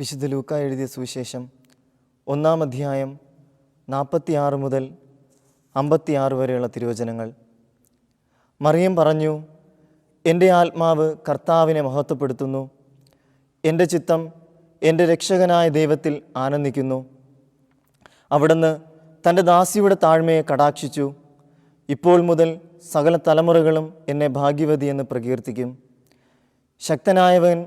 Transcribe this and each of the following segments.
വിശുദ്ധ ലൂക്ക എഴുതിയ സുവിശേഷം ഒന്നാം അധ്യായം നാൽപ്പത്തിയാറ് മുതൽ അമ്പത്തിയാറ് വരെയുള്ള തിരുവചനങ്ങൾ. മറിയം പറഞ്ഞു എന്റെ ആത്മാവ് കർത്താവിനെ മഹത്വപ്പെടുത്തുന്നു. എന്റെ ചിത്തം എന്റെ രക്ഷകനായ ദൈവത്തിൽ ആനന്ദിക്കുന്നു. അവിടുന്ന് തന്റെ ദാസിയുടെ താഴ്മയെ കടാക്ഷിച്ചു. ഇപ്പോൾ മുതൽ സകല തലമുറകളും എന്നെ ഭാഗ്യവതി എന്ന് പ്രകീർത്തിക്കും. ശക്തനായവൻ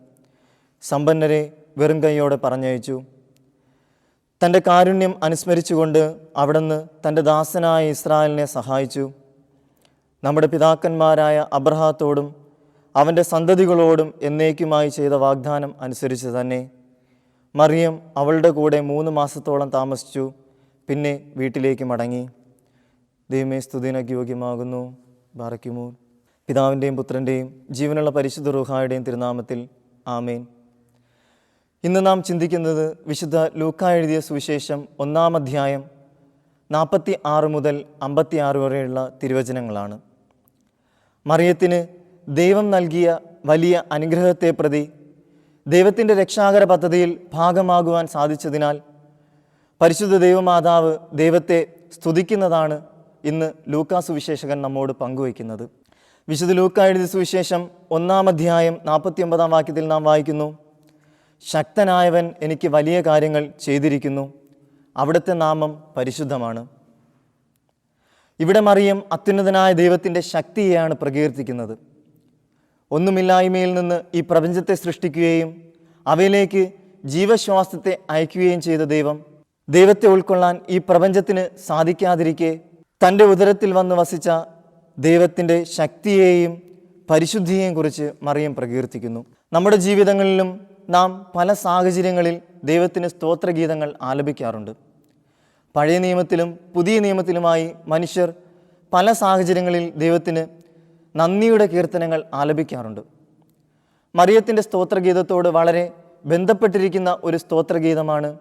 സമ്പന്നരെ വെറും കൈയോടെ പറഞ്ഞയച്ചു. തന്റെ കാരുണ്യം അനുസ്മരിച്ചുകൊണ്ട് അവിടുന്ന് തന്റെ ദാസനായ ഇസ്രായേലിനെ സഹായിച്ചു. നമ്മുടെ പിതാക്കന്മാരായ അബ്രഹാത്തോടും അവന്റെ സന്തതികളോടും എന്നേക്കുമായി ചെയ്ത വാഗ്ദാനം അനുസരിച്ച് തന്നെ മറിയം അവളുടെ കൂടെ മൂന്ന് മാസത്തോളം താമസിച്ചു. പിന്നെ വീട്ടിലേക്ക് മടങ്ങി. ദൈവമേ സ്തുതിനക്ക് യോഗ്യമാകുന്നു. ബാറയ്ക്കുമോ പിതാവിന്റെയും പുത്രന്റെയും ജീവനുള്ള പരിശുദ്ധ റുഹായുടെയും തിരുനാമത്തിൽ ആമേൻ. ഇന്ന് നാം ചിന്തിക്കുന്നത് വിശുദ്ധ ലൂക്ക എഴുതിയ സുവിശേഷം ഒന്നാം അധ്യായം നാൽപ്പത്തി ആറ് മുതൽ അമ്പത്തി ആറ് വരെയുള്ള തിരുവചനങ്ങളാണ്. മറിയത്തിന് ദൈവം നൽകിയ വലിയ അനുഗ്രഹത്തെ പ്രതി ദൈവത്തിന്റെ രക്ഷാകര പദ്ധതിയിൽ ഭാഗമാകുവാൻ സാധിച്ചതിനാൽ പരിശുദ്ധ ദൈവമാതാവ് ദൈവത്തെ സ്തുതിക്കുന്നതാണ് ഇന്ന് ലൂക്കാ സുവിശേഷകൻ നമ്മോട് പങ്കുവയ്ക്കുന്നത്. വിശുദ്ധ ലൂക്ക എഴുതിയ സുവിശേഷം ഒന്നാം അധ്യായം നാൽപ്പത്തി ഒമ്പതാം വാക്യത്തിൽ നാം വായിക്കുന്നു ശക്തനായവൻ എനിക്ക് വലിയ കാര്യങ്ങൾ ചെയ്തിരിക്കുന്നു. അവിടുത്തെ നാമം പരിശുദ്ധമാണ്. ഇവിടെ മറിയം അത്യുന്നതനായ ദൈവത്തിന്റെ ശക്തിയെയാണ് പ്രകീർത്തിക്കുന്നത്. ഒന്നുമില്ലായ്മയിൽ നിന്ന് ഈ പ്രപഞ്ചത്തെ സൃഷ്ടിക്കുകയും അവയിലേക്ക് ജീവശ്വാസത്തെ അയക്കുകയും ചെയ്ത ദൈവം ദൈവത്തെ ഉൾക്കൊള്ളാൻ ഈ പ്രപഞ്ചത്തിന് സാധിക്കാതിരിക്കെ തന്റെ ഉദരത്തിൽ വന്ന് വസിച്ച ദൈവത്തിന്റെ ശക്തിയെയും പരിശുദ്ധിയെയും കുറിച്ച് മറിയം പ്രകീർത്തിക്കുന്നു. നമ്മുടെ ജീവിതങ്ങളിലും നാം പല സാഹചര്യങ്ങളിൽ ദൈവത്തിന് സ്തോത്രഗീതങ്ങൾ ആലപിക്കാറുണ്ട്. പഴയ നിയമത്തിലും പുതിയ നിയമത്തിലുമായി മനുഷ്യർ പല സാഹചര്യങ്ങളിൽ ദൈവത്തിന് നന്ദിയുടെ കീർത്തനങ്ങൾ ആലപിക്കാറുണ്ട്. മറിയത്തിന്റെ സ്തോത്രഗീതത്തോട് വളരെ ബന്ധപ്പെട്ടിരിക്കുന്ന ഒരു സ്തോത്രഗീതമാണ്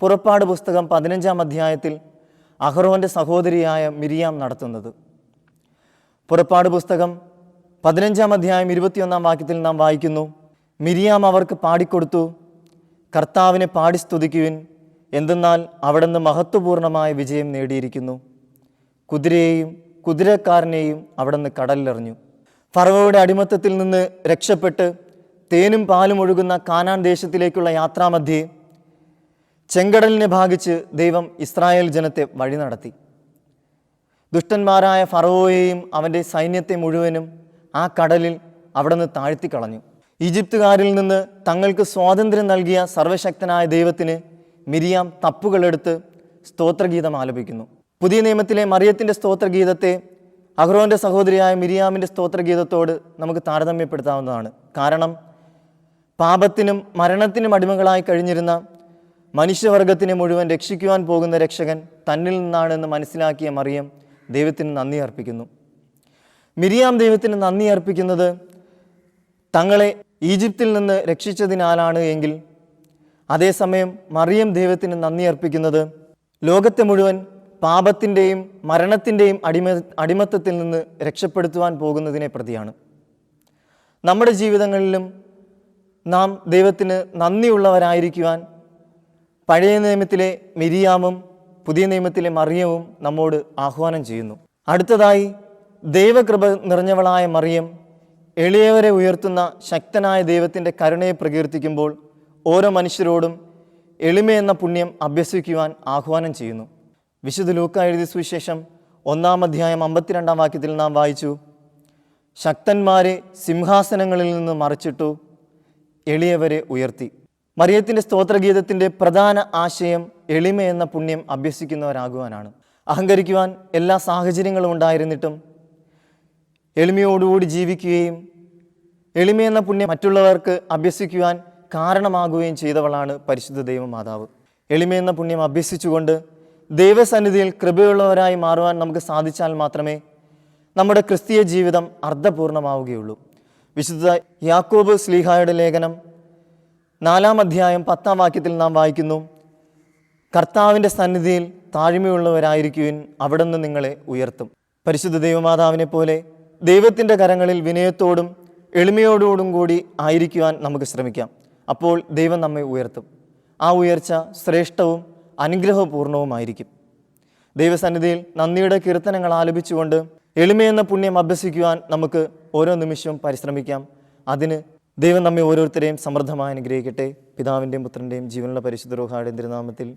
പുറപ്പാട് പുസ്തകം പതിനഞ്ചാം അധ്യായത്തിൽ അഹ്റോന്റെ സഹോദരിയായ മിരിയാം നടത്തുന്നത്. പുറപ്പാട് പുസ്തകം പതിനഞ്ചാം അധ്യായം ഇരുപത്തിയൊന്നാം വാക്യത്തിൽ നാം വായിക്കുന്നു മിരിയാം അവർക്ക് പാടിക്കൊടുത്തു. കർത്താവിനെ പാടി സ്തുതിക്കുവിൻ. എന്തെന്നാൽ അവിടുന്ന് മഹത്വപൂർണമായ വിജയം നേടിയിരിക്കുന്നു. കുതിരയെയും കുതിരക്കാരനെയും അവിടുന്ന് കടലിലെറിഞ്ഞു. ഫറവയുടെ അടിമത്തത്തിൽ നിന്ന് രക്ഷപ്പെട്ട് തേനും പാലും ഒഴുകുന്ന കാനാൻ ദേശത്തിലേക്കുള്ള യാത്രാമധ്യേ ചെങ്കടലിനെ ഭാഗിച്ച് ദൈവം ഇസ്രായേൽ ജനത്തെ വഴി നടത്തി. ദുഷ്ടന്മാരായ ഫറവോയെയും അവന്റെ സൈന്യത്തെ മുഴുവനും ആ കടലിൽ അവിടെ നിന്ന് താഴ്ത്തിക്കളഞ്ഞു. ഈജിപ്തുകാരിൽ നിന്ന് തങ്ങൾക്ക് സ്വാതന്ത്ര്യം നൽകിയ സർവശക്തനായ ദൈവത്തിന് മിരിയാം തപ്പുകളെടുത്ത് സ്തോത്രഗീതം ആലപിക്കുന്നു. പുതിയ നിയമത്തിലെ മറിയത്തിന്റെ സ്തോത്രഗീതത്തെ അഹ്റോന്റെ സഹോദരിയായ മിരിയാമിന്റെ സ്തോത്രഗീതത്തോട് നമുക്ക് താരതമ്യപ്പെടുത്താവുന്നതാണ്. കാരണം പാപത്തിനും മരണത്തിനും അടിമകളായി കഴിഞ്ഞിരുന്ന മനുഷ്യവർഗത്തിനെ മുഴുവൻ രക്ഷിക്കുവാൻ പോകുന്ന രക്ഷകൻ തന്നിൽ നിന്നാണെന്ന് മനസ്സിലാക്കിയ മറിയം ദൈവത്തിന് നന്ദി അർപ്പിക്കുന്നു. മിരിയാം ദൈവത്തിന് നന്ദി അർപ്പിക്കുന്നത് തങ്ങളെ ഈജിപ്തിൽ നിന്ന് രക്ഷിച്ചതിനാലാണ് എങ്കിൽ. അതേസമയം മറിയം ദൈവത്തിന് നന്ദി അർപ്പിക്കുന്നത് ലോകത്തെ മുഴുവൻ പാപത്തിന്റെയും മരണത്തിന്റെയും അടിമ അടിമത്തത്തിൽ നിന്ന് രക്ഷപ്പെടുത്തുവാൻ പോകുന്നതിനെ പ്രതിയാണ്. നമ്മുടെ ജീവിതങ്ങളിലും നാം ദൈവത്തിന് നന്ദിയുള്ളവരായിരിക്കുവാൻ പഴയ നിയമത്തിലെ മിരിയാമും പുതിയ നിയമത്തിലെ മറിയവും നമ്മോട് ആഹ്വാനം ചെയ്യുന്നു. അടുത്തതായി ദൈവകൃപ നിറഞ്ഞവളായ മറിയം എളിയവരെ ഉയർത്തുന്ന ശക്തനായ ദൈവത്തിന്റെ കരുണയെ പ്രകീർത്തിക്കുമ്പോൾ ഓരോ മനുഷ്യരോടും എളിമയെന്ന പുണ്യം അഭ്യസിക്കുവാൻ ആഹ്വാനം ചെയ്യുന്നു. വിശുദ്ധ ലൂക്ക എഴുതിയ സുവിശേഷം ഒന്നാം അധ്യായം അമ്പത്തിരണ്ടാം വാക്യത്തിൽ നാം വായിച്ചു. ശക്തന്മാരെ സിംഹാസനങ്ങളിൽ നിന്ന് മറിച്ചിട്ടു എളിയവരെ ഉയർത്തി. മറിയത്തിന്റെ സ്തോത്രഗീതത്തിന്റെ പ്രധാന ആശയം എളിമ എന്ന പുണ്യം അഭ്യസിക്കുന്നവരാകുവാനാണ്. അഹങ്കരിക്കുവാൻ എല്ലാ സാഹചര്യങ്ങളും ഉണ്ടായിരുന്നിട്ടും എളിമയോടുകൂടി ജീവിക്കുകയും എളിമയെന്ന പുണ്യം മറ്റുള്ളവർക്ക് അഭ്യസിക്കുവാൻ കാരണമാകുകയും ചെയ്തവളാണ് പരിശുദ്ധ ദൈവമാതാവ് എളിമയെന്ന പുണ്യം അഭ്യസിച്ചുകൊണ്ട് ദൈവസന്നിധിയിൽ കൃപയുള്ളവരായി മാറുവാൻ നമുക്ക് സാധിച്ചാൽ മാത്രമേ നമ്മുടെ ക്രിസ്തീയ ജീവിതം അർത്ഥപൂർണമാവുകയുള്ളൂ വിശുദ്ധ യാക്കോബ് സ്ലീഹായുടെ ലേഖനം നാലാം അധ്യായം പത്താം വാക്യത്തിൽ നാം വായിക്കുന്നു കർത്താവിന്റെ സന്നിധിയിൽ താഴ്മയുള്ളവരായിരിക്കുവിൻ നിന്ന് നിങ്ങളെ ഉയർത്തും. പരിശുദ്ധ ദൈവമാതാവിനെ പോലെ ദൈവത്തിന്റെ കരങ്ങളിൽ വിനയത്തോടും എളിമയോടും കൂടി ആയിരിക്കുവാൻ നമുക്ക് ശ്രമിക്കാം. അപ്പോൾ ദൈവം നമ്മെ ഉയർത്തും. ആ ഉയർച്ച ശ്രേഷ്ഠവും അനുഗ്രഹപൂർണവുമായിരിക്കും. ദൈവസന്നിധിയിൽ നന്ദിയുടെ കീർത്തനങ്ങൾ ആലപിച്ചുകൊണ്ട് എളിമയെന്ന പുണ്യം അഭ്യസിക്കുവാൻ നമുക്ക് ഓരോ നിമിഷവും പരിശ്രമിക്കാം. അതിന് ദൈവം നമ്മെ ഓരോരുത്തരെയും സമൃദ്ധമായി അനുഗ്രഹിക്കട്ടെ. പിതാവിന്റെയും പുത്രന്റെയും ജീവനുള്ള പരിശുദ്ധ തിരുനാമത്തിൽ